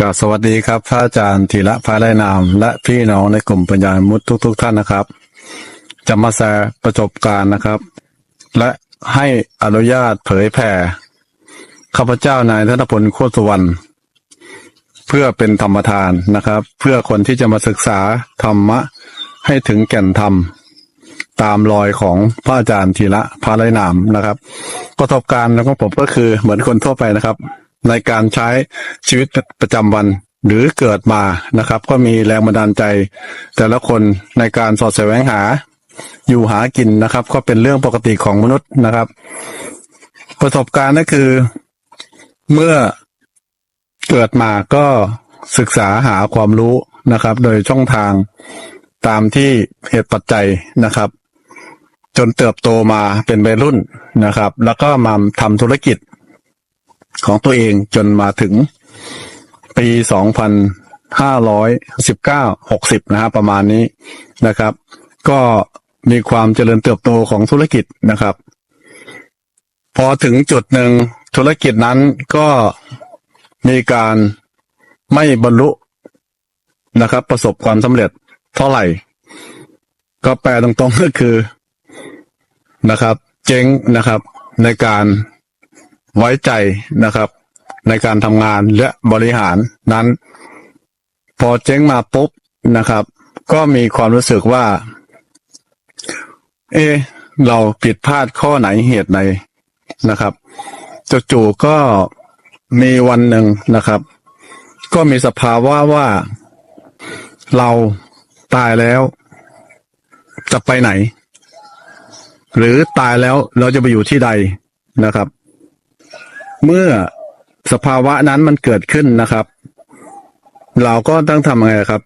กราบสวัสดีครับพระอาจารย์ธีระพระไรนาม และพี่น้องในกลุ่มปัญญามุตทุก ๆทท่านนะครับ จะมาแชร์ประสบการณ์นะครับ และให้อนุญาตเผยแผ่ข้าพเจ้านายธนพลโคตรสุวรรณเพื่อเป็นธรรมทานนะครับ เพื่อคนที่จะมาศึกษาธรรมะให้ถึงแก่นธรรม ตามรอยของพระอาจารย์ธีระพระไรนามนะครับ ประสบการณ์ของผมก็คือเหมือนคนทั่วไปนะครับ ในการใช้ชีวิตประจำวันหรือเกิดมานะครับ ก็มีแรงบันดาลใจ แต่ละคนในการสอดแสวงหา อยู่หากินนะครับ ก็เป็นเรื่องปกติของมนุษย์นะครับ ประสบการณ์ก็คือ เมื่อเกิดมาก็ศึกษาหาความรู้นะครับ โดยช่องทางตามที่เหตุปัจจัยนะครับ จนเติบโตมาเป็นวัยรุ่นนะครับ แล้วก็มาทำธุรกิจ ของตัวเองจนมาถึงปี 2519 60 นะฮะประมาณนี้นะครับ ก็มีความเจริญเติบโตของธุรกิจนะครับ พอถึงจุดหนึ่งธุรกิจนั้นก็มีการไม่บรรลุนะครับ ประสบความสำเร็จเท่าไหร่ ก็แปลตรงๆก็คือนะครับ เจ๊งนะครับในการ ไว้ใจนะครับ ในการทำงานและบริหารนั้น พอเจ๊งมาปุ๊บนะครับ ก็มีความรู้สึกว่า เอ เราผิดพลาดข้อไหนเหตุไหนนะครับจู่ๆก็มีวันหนึ่งนะครับ ก็มีสภาวะว่าเราตายแล้ว จะไปไหน หรือตายแล้วเราจะไปอยู่ที่ใดนะครับ เมื่อสภาวะนั้นมันเกิดขึ้นนะครับ เราก็ต้องทำยังไงครับ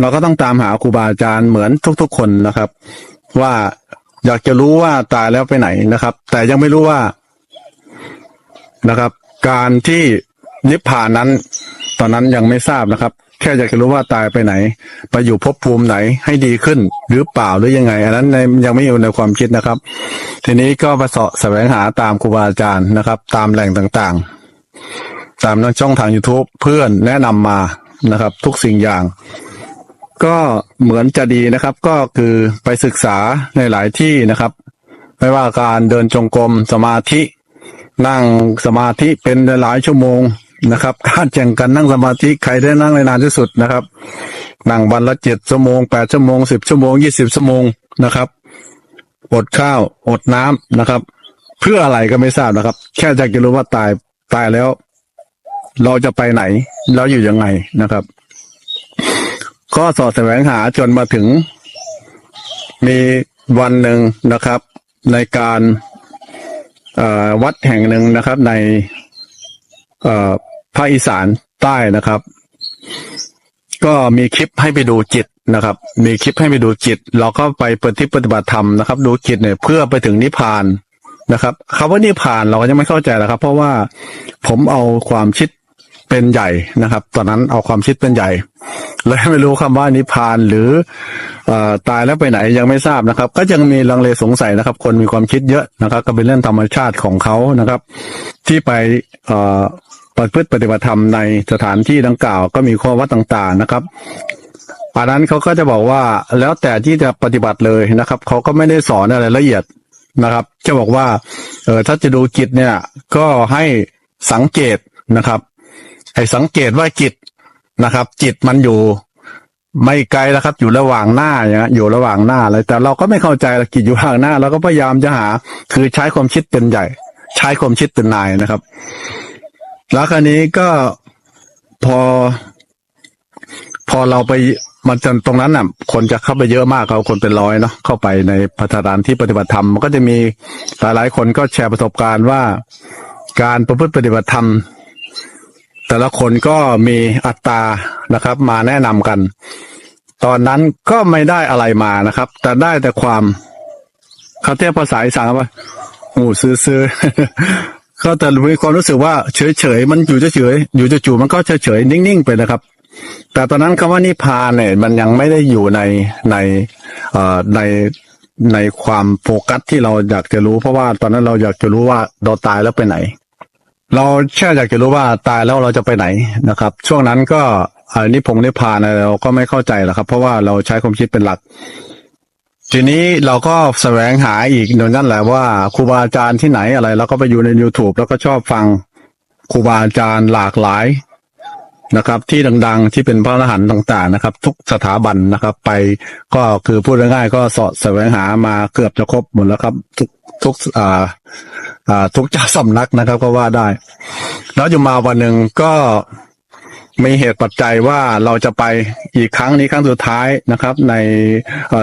เราก็ต้องตามหาครูบาอาจารย์เหมือนทุก ๆ คนนะครับ ว่าอยากจะรู้ว่าตายแล้วไปไหนนะครับ แต่ยังไม่รู้ว่านะครับ การที่นิพพานนั้น ตอนนั้นยังไม่ทราบนะครับ แค่อยากจะรู้ว่าตายไปไหน ไปอยู่ภพภูมิไหนให้ดีขึ้น หรือเปล่าหรือยังไง อันนั้นในยังไม่อยู่ในความคิดนะครับ ทีนี้ก็ไปเสาะแสวงหาตามครูบาอาจารย์นะครับ ตามแหล่งต่างๆ ตามช่องทาง YouTube เพื่อนแนะนำมานะครับ ทุกสิ่งอย่าง ก็เหมือนจะดีนะครับ ก็คือไปศึกษาในหลายที่นะครับ ไม่ว่าการเดินจงกรมสมาธิ นั่งสมาธิเป็นหลายชั่วโมง นะครับ การแข่งกันนั่งสมาธิใครได้นั่งในนานที่สุดนะครับ นั่งวันละเจ็ดชั่วโมงแปดชั่วโมงสิบชั่วโมงยี่สิบชั่วโมงนะครับอดข้าวอดน้ำนะครับ เพื่ออะไรก็ไม่ทราบนะครับ แค่อยากจะรู้ว่าตายตายแล้ว เราจะไปไหน เราอยู่ยังไงนะครับ ก็สอดแสวงหาจนมาถึง มีวันหนึ่งนะครับ ในการวัดแห่งหนึ่งนะครับ ในเภาคอีสานใต้นะครับ ก็มีคลิปให้ไปดูจิตนะครับ มีคลิปให้ไปดูจิต เราก็ไปปฏิปฏิบัติธรรมนะครับ ดูจิตเนี่ยเพื่อไปถึงนิพพานนะครับคำว่านิพพานเราก็ยังไม่เข้าใจนะครับ เพราะว่าผมเอาความคิดเป็นใหญ่นะครับ ตอนนั้นเอาความคิดเป็นใหญ่เลยไม่รู้คำว่านิพพานหรืออตายแล้วไปไหนยังไม่ทราบนะครับ ก็ยังมีลังเลสงสัยนะครับ คนมีความคิดเยอะนะครับ ก็เป็นเรื่องธรรมชาติของเขานะครับ ที่ไป ประพฤติปฏิบัติธรรมในสถานที่ดังกล่าวก็มีข้อวัดต่างๆนะครับอันนั้นเขาก็จะบอกว่าแล้วแต่ที่จะปฏิบัติเลยนะครับเขาก็ไม่ได้สอนอะไรละเอียดนะครับ จะบอกว่าเออถ้าจะดูจิตเนี่ย ก็ให้สังเกตนะครับให้สังเกตว่าจิตนะครับ จิตมันอยู่ไม่ไกลแล้วครับ อยู่ระหว่างหน้าอย่างเงี้ยอยู่ระหว่างหน้าเลยแต่เราก็ไม่เข้าใจละจิตอยู่ข้างหน้าเราก็พยายามจะหา คือใช้ความคิดเป็นใหญ่ ใช้ความคิดเป็นนายนะครับ แล้วคราวนี้ก็พอ พอเราไปมันจนตรงนั้นน่ะ คนจะเข้าไปเยอะมากเขาคนเป็นร้อยเนาะเข้าไปในพัฒนานที่ปฏิบัติธรรมมันก็จะมีหลายๆคนก็แชร์ประสบการณ์ว่า การประพฤติปฏิบัติธรรม แต่ละคนก็มีอัตรานะครับ มาแนะนำกัน ตอนนั้นก็ไม่ได้อะไรมานะครับ แต่ได้แต่ความเขาเทียบภาษาอีสานว่าหูซื้อๆ ก็แต่มีความรู้สึกว่าเฉยๆมันอยู่เฉยๆอยู่จู่ๆมันก็เฉยๆนิ่งๆไปนะครับ แต่ตอนนั้นคำว่านิพพานเนี่ย มันยังไม่ได้อยู่ในในเอ่อในในความโฟกัสที่เราอยากจะรู้ เพราะว่าตอนนั้นเราอยากจะรู้ว่าเราตายแล้วไปไหน เราแค่อยากจะรู้ว่าตายแล้วเราจะไปไหนนะครับ ช่วงนั้นก็อันนี้พงนิพพานเราก็ไม่เข้าใจหรอกครับ เพราะว่าเราใช้ความคิดเป็นหลัก ทีนี้เราก็แสวงหาอีกหนึ่งนั่นแหละว่าครูบาอาจารย์ที่ไหนอะไรเราก็ไปอยู่ใน YouTube แล้วก็ชอบฟังครูบาอาจารย์หลากหลายนะครับ ที่ดัง ๆ ที่เป็นพระอรหันต์ต่าง ๆ นะครับ ทุกสถาบันนะครับ ไปก็คือพูดง่ายๆก็สาะแสวงหามาเกือบจะครบหมดแล้วครับ ทุกทุกอ่าอ่าทุกเจ้าสำนักนะครับ ก็ว่าได้ แล้วอยู่มาวันหนึ่งก็ มีเหตุปัจจัยว่าเราจะไปอีกครั้งนี้ครั้งสุดท้ายนะครับ ใน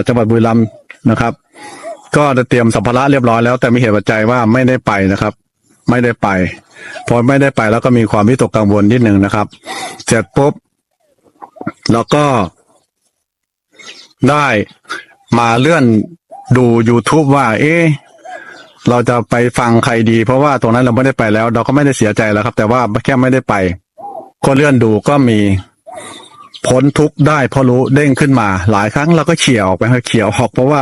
จังหวัดบุรีรัมย์นะครับ ก็จะเตรียมสัมภาระเรียบร้อยแล้วแต่มีเหตุปัจจัยว่าไม่ได้ไปนะครับ ไม่ได้ไปพอไม่ได้ไปแล้วก็มีความวิตกกังวลนิดหนึ่งนะครับ เสร็จปุ๊บแล้วก็ได้มาเลื่อนดู YouTube ว่า เอ๊ะเราจะไปฟังใครดี เพราะว่าตรงนั้นเราไม่ได้ไปแล้ว เราก็ไม่ได้เสียใจแล้วครับ แต่ว่าแค่ไม่ได้ไป ก็เลื่อนดูก็มีพ้นทุกข์ได้พราะรู้เด้งขึ้นมา หลายครั้งเราก็เขี่ยออกไปครับเขี่ยออกเพราะว่า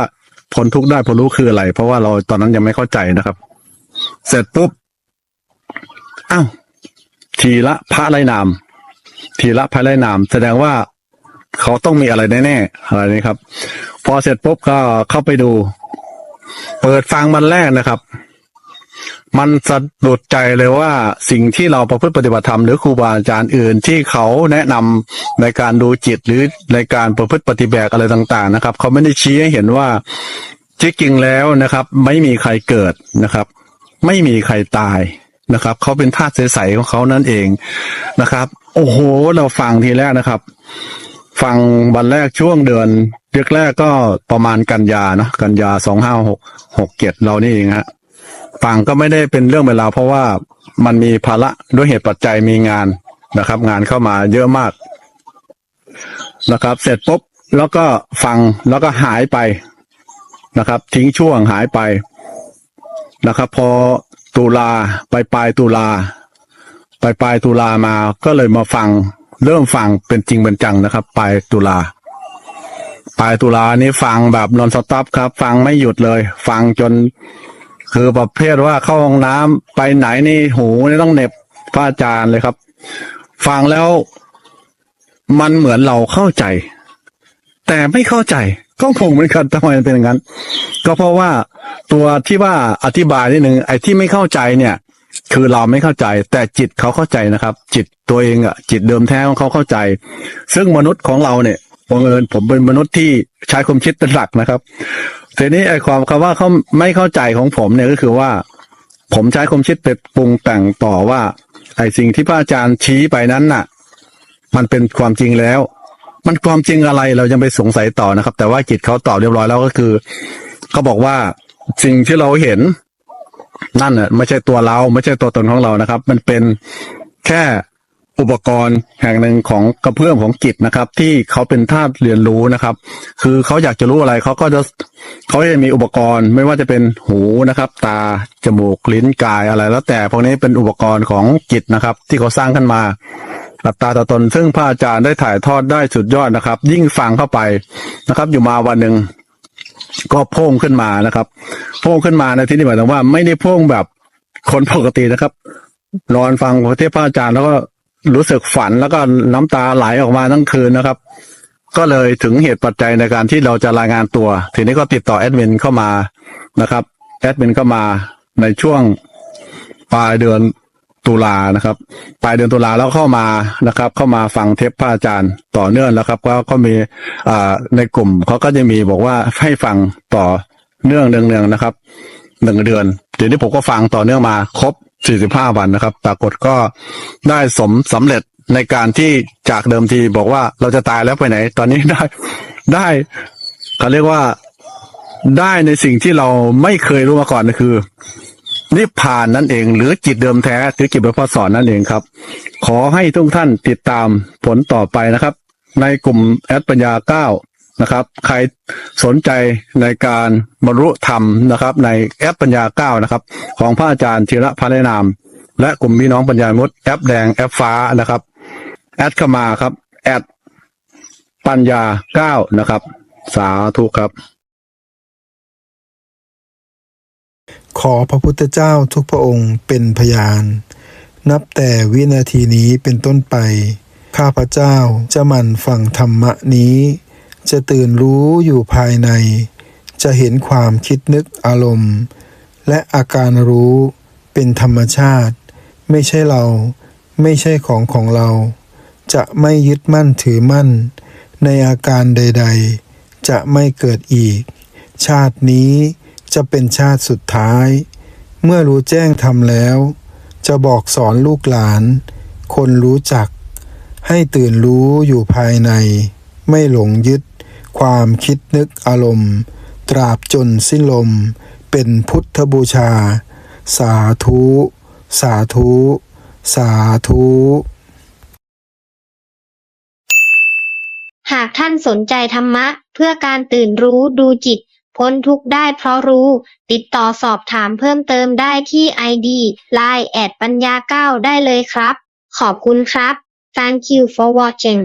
พ้นทุกข์ได้พราะรู้คืออะไร เพราะว่าเราตอนนั้นยังไม่เข้าใจนะครับ เสร็จปุ๊บอ้าวทีละพระไรนาม ทีละพระไรนาม แสดงว่าเขาต้องมีอะไรแน่ๆอะไรนี้ครับ พอเสร็จปุ๊บก็เข้าไปดู เปิดฟังมันแรกนะครับ มันสะดุดใจเลยว่าสิ่งที่เราประพฤติปฏิบัติธรรมหรือครูบาอาจารย์อื่นที่เขาแนะนำในการดูจิตหรือในการประพฤติปฏิบัติอะไรต่างๆนะครับ เขาไม่ได้ชี้ให้เห็นว่าที่จริงแล้วนะครับ ไม่มีใครเกิดนะครับ ไม่มีใครตายนะครับเขาเป็นธาตุใสๆของเขานั่นเองนะครับ โอ้โห เราฟังทีแรกนะครับ ฟังวันแรกช่วงเดือนเดือนแรกก็ประมาณกันยาเนาะกันยาสองห้าหกหกเจ็ดเรานี่เองฮะ ฟังก็ไม่ได้เป็นเรื่องเวลาวเพราะว่ามันมีภาระด้วยเหตุปัจจัยมีงานนะครับ งานเข้ามาเยอะมากนะครับ เสร็จปุ๊บแล้วก็ฟังแล้วก็หายไปนะครับ ทิ้งช่วงหายไปนะครับ พอตุลาไปปลายตุลาไปปลายตุลามาก็เลยมาฟัง เริ่มฟังเป็นจริงเป็นจังนะครับปลายตุลาปลายตุลานี้ฟังแบบนอนสต็อปครับ ฟังไม่หยุดเลย ฟังจน คือประเภทว่าเข้าห้องน้ำไปไหนนี่หูนี่ต้องเหน็บพระอาจารย์เลยครับ ฟังแล้วมันเหมือนเราเข้าใจ แต่ไม่เข้าใจก็คงเหมือนกันทำไมเป็นอย่างนั้น ก็เพราะว่าตัวที่ว่าอธิบายนิดหนึ่งไอ้ที่ไม่เข้าใจเนี่ย คือเราไม่เข้าใจ แต่จิตเขาเข้าใจนะครับ จิตตัวเองอะจิตเดิมแท้ของเขาเข้าใจ ซึ่งมนุษย์ของเราเนี่ย บังเอิญผมเป็นมนุษย์ที่ใช้ความคิดเป็นหลักนะครับทีนี้ไอ้ความคำว่าเขาไม่เข้าใจของผมเนี่ยก็คือว่า ผมใช้ความคิดไปปรุงแต่งต่อว่า ไอ้สิ่งที่พระอาจารย์ชี้ไปนั้นน่ะ มันเป็นความจริงแล้ว มันความจริงอะไรเรายังไปสงสัยต่อนะครับ แต่ว่าจิตเขาตอบเรียบร้อยแล้วก็คือเขาบอกว่าสิ่งที่เราเห็น นั่นน่ะไม่ใช่ตัวเรา ไม่ใช่ตัวตนของเรานะครับ มันเป็นแค่ อุปกรณ์แห่งหนึ่งของกระเพื่อมของจิตนะครับ ที่เขาเป็นธาตุเรียนรู้นะครับ คือเขาอยากจะรู้อะไรเขาก็จะเขาจะมีอุปกรณ์ไม่ว่าจะเป็นหูนะครับ ตาจมูกลิ้นกายอะไร แล้วแต่พวกนี้เป็นอุปกรณ์ของจิตนะครับ ที่เขาสร้างขึ้นมาอัตตาตวตน ซึ่งพระอาจารย์ได้ถ่ายทอดได้สุดยอดนะครับ ยิ่งฟังเข้าไปนะครับ อยู่มาวันหนึ่งก็โพ่งขึ้นมานะครับโพ่งขึ้นมาในที่นี้หมายถึงว่าไม่ได้โพ่งแบบคนปกตินะครับนอนฟังพระเทพพระอาจารย์แล้วก็ รู้สึกฝันแล้วก็น้ำตาไหลออกมาทั้งคืนนะครับ ก็เลยถึงเหตุปัจจัยในการที่เราจะรายงานตัว ทีนี้ก็ติดต่อแอดมินเข้ามานะครับแอดมินเข้ามาในช่วงปลายเดือนตุลานะครับปลายเดือนตุลาแล้วเข้ามานะครับ เข้ามาฟังเทปพระอาจารย์ต่อเนื่องแล้วครับก็ก็มีอ่าในกลุ่มเขาก็จะมีบอกว่าให้ฟังต่อเนื่องเนืองๆนะครับหนึ่งเดือนเดี๋ยวนี้ผมก็ฟังต่อเนื่องมาครบ 45 วันนะครับ ปรากฏก็ได้สมสำเร็จในการที่จากเดิมทีบอกว่าเราจะตายแล้วไปไหน ตอนนี้ได้ได้เขาเรียกว่าได้ในสิ่งที่เราไม่เคยรู้มาก่อนก็คือนิพพานนั่นเอง หรือจิตเดิมแท้หรือจิตเป็นพระสอนนั่นเองครับ ขอให้ทุกท่านติดตามผลต่อไปนะครับ ในกลุ่มแอดปัญญาเก้า นะครับ ใครสนใจในการบรรลุธรรมนะครับ ในแอปปัญญาเก้านะครับ ของพระอาจารย์ธีระพันนาม และกลุ่มพี่น้องปัญญามุตแอปแดงแอปฟ้านะครับ แอดเข้ามาครับ แอดปัญญาเก้านะครับ สาธุครับ ขอพระพุทธเจ้าทุกพระองค์เป็นพยาน นับแต่วินาทีนี้เป็นต้นไป ข้าพระเจ้าจะหมั่นฟังธรรมะนี้ จะตื่นรู้อยู่ภายใน จะเห็นความคิดนึกอารมณ์ และอาการรู้เป็นธรรมชาติ ไม่ใช่เรา ไม่ใช่ของของเรา จะไม่ยึดมั่นถือมั่น ในอาการใด ๆ จะไม่เกิดอีก ชาตินี้จะเป็นชาติสุดท้าย เมื่อรู้แจ้งทำแล้ว จะบอกสอนลูกหลาน คนรู้จัก ให้ตื่นรู้อยู่ภายใน ไม่หลงยึด ความคิดนึกอารมณ์ ตราบจนสิ้นลม เป็นพุทธบูชา สาธุ สาธุ สาธุ หากท่านสนใจธรรมะ เพื่อการตื่นรู้ดูจิต พ้นทุกข์ได้เพราะรู้ ติดต่อสอบถามเพิ่มเติมได้ที่ ID Line แอดปัญญาเก้าได้เลยครับ ขอบคุณครับ Thank you for watching